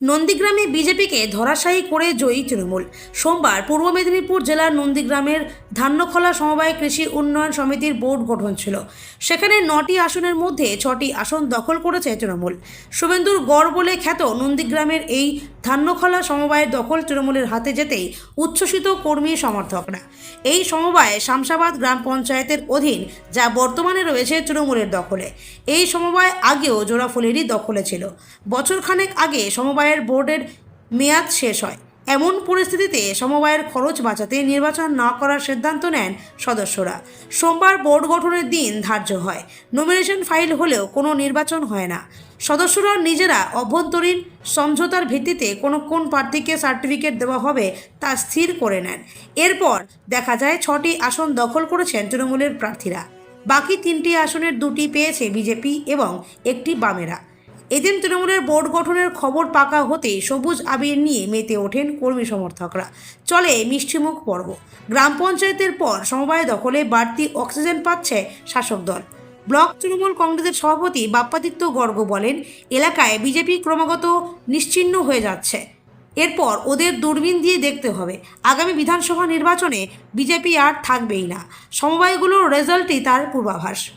নন্দীগ্রামে বিজেপিকে ধরাশায়ী করে জয়ী তৃণমূল। সোমবার পূর্ব মেদিনীপুর জেলার নন্দীগ্রামের ধান্যখলা সমবায় কৃষি উন্নয়ন সমিতির বোর্ড গঠন ছিল। সেখানে নটি আসনের মধ্যে ছটি আসন দখল করেছে তৃণমূল। শুভেন্দুর গড় বলে খ্যাত নন্দীগ্রামের এই ধান্যখলা সমবায়ের দখল তৃণমূলের হাতে যেতেই উচ্ছ্বসিত কর্মী সমর্থকরা। এই সমবায় শামসাবাদ গ্রাম পঞ্চায়েতের অধীন, যা বর্তমানে রয়েছে তৃণমূলের দখলে। এই সমবায় আগেও জোড়াফুলেরই দখলে ছিল। বছরখানেক আগে সমবায়ের বোর্ডের মেয়াদ শেষ হয়। এমন পরিস্থিতিতে সমবায়ের খরচ বাঁচাতে নির্বাচন না করার সিদ্ধান্ত নেন সদস্যরা। সোমবার বোর্ড গঠনের দিন ধার্য হয়। নমিনেশন ফাইল হলেও কোনো নির্বাচন হয় না। সদস্যরা নিজেরা অভ্যন্তরীণ সমঝোতার ভিত্তিতে কোনো কোন প্রার্থীকে সার্টিফিকেট দেওয়া হবে তা স্থির করে নেন। এরপর দেখা যায় ছটি আসন দখল করেছেন তৃণমূলের প্রার্থীরা। বাকি তিনটি আসনের দুটি পেয়েছে বিজেপি এবং একটি বামেরা। এদিন তৃণমূলের বোর্ড গঠনের খবর পাকা হতেই সবুজ আবির নিয়ে মেতে ওঠেন কর্মী সমর্থকরা। চলে মিষ্টিমুখ পর্ব। গ্রাম পঞ্চায়েতের পর সমবায় দখলে বাড়তি অক্সিজেন পাচ্ছে শাসক দল। ব্লক তৃণমূল কংগ্রেসের সভাপতি বাপ্পাদিত্য গর্গ বলেন, এলাকায় বিজেপি ক্রমাগত নিশ্চিহ্ন হয়ে যাচ্ছে। এরপর ওদের দূরবীন দিয়ে দেখতে হবে। আগামী বিধানসভা নির্বাচনে বিজেপি আর থাকবেই না। সমবায়গুলোর রেজাল্টই তার পূর্বাভাস।